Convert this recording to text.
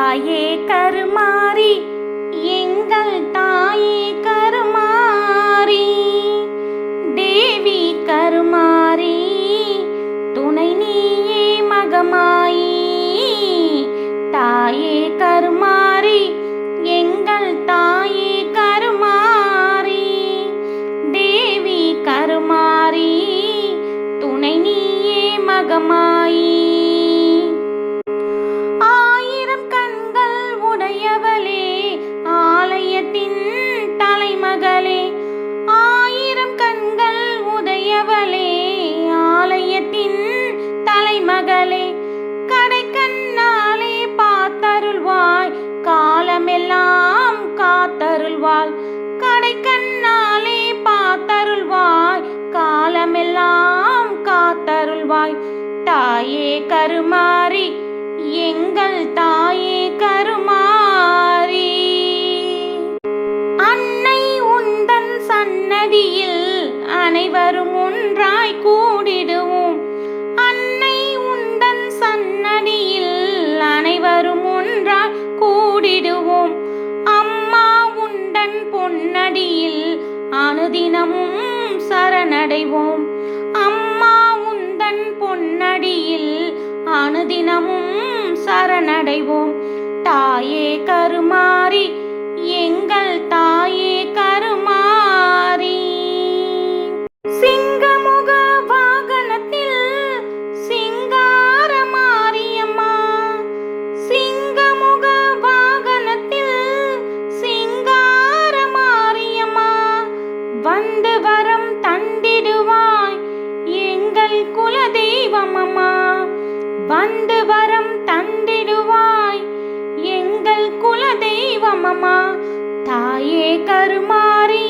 தாயே கருமாறி எங்கள் தாயே கருமாறி. தேவி கருமாறி துணை நீயே மகமாயி. தாயே கருமாறி எங்கள் தாயே கருமாறி. தேவி கருமாறி துணை நீயே மகமாயி. எல்லாம் காத்தருள்வாள். கடைக்கண்ணாலே பார்த்தருள்வாய். காலமெல்லாம் காத்தருள்வாய். தாயே கருமாறி எங்கள் தாயே கருமாரி அன்னை உந்தன் சன்னதியில் அனைவரும் ஒன்றாய் கூ உன்னடியில் அனுதினமும் சரணடைவோம். அம்மா உந்தன் பொன்னடியில் அனுதினமும் சரணடைவோம். தாயே கருமாறி எங்கள் தா குல தெய்வமம்மா வந்து வரம் தந்திடுவாய். எங்கள் குல தெய்வமம்மா தாயே கருமாறி